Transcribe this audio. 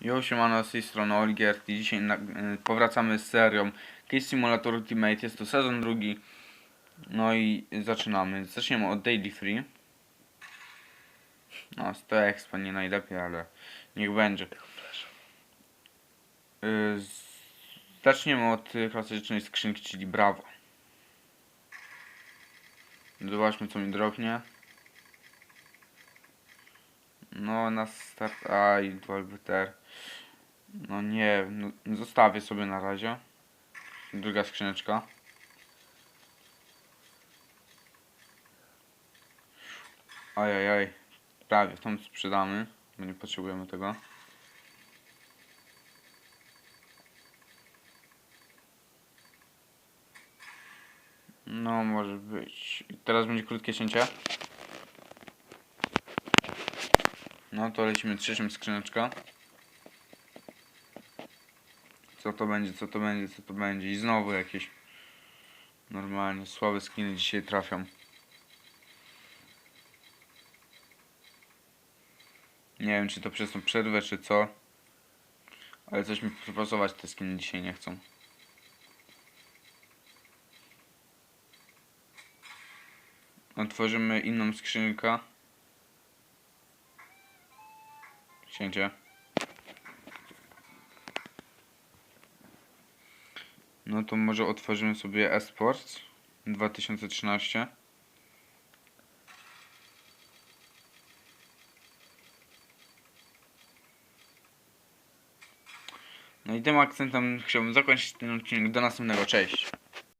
Jo, siemano, z tej strony Olgierd i dzisiaj na, y, powracamy z serią Case Simulator Ultimate, jest to sezon drugi. No i zaczynamy, zaczniemy od Daily Free. No, 100 expa nie najlepiej, ale niech będzie. Y, Zaczniemy od klasycznej skrzynki, czyli Bravo Zobaczmy co mi drobnie no na start. Aj, Volbeter. No nie, no, zostawię sobie na razie. Druga skrzyneczka. Ajajaj. Prawie, tą sprzedamy, bo nie potrzebujemy tego. No, może być. Teraz będzie krótkie cięcie. No to lecimy trzecią skrzyneczka. Co to będzie, co to będzie, co to będzie. I znowu jakieś normalnie słabe skiny dzisiaj trafią. Nie wiem czy to przez tą przerwę czy co. Ale coś mi proponować te skiny dzisiaj nie chcą. Otworzymy inną skrzynkę. Księcie. No to może otworzymy sobie eSports 2013. No i tym akcentem chciałbym zakończyć ten odcinek. Do następnego. Cześć.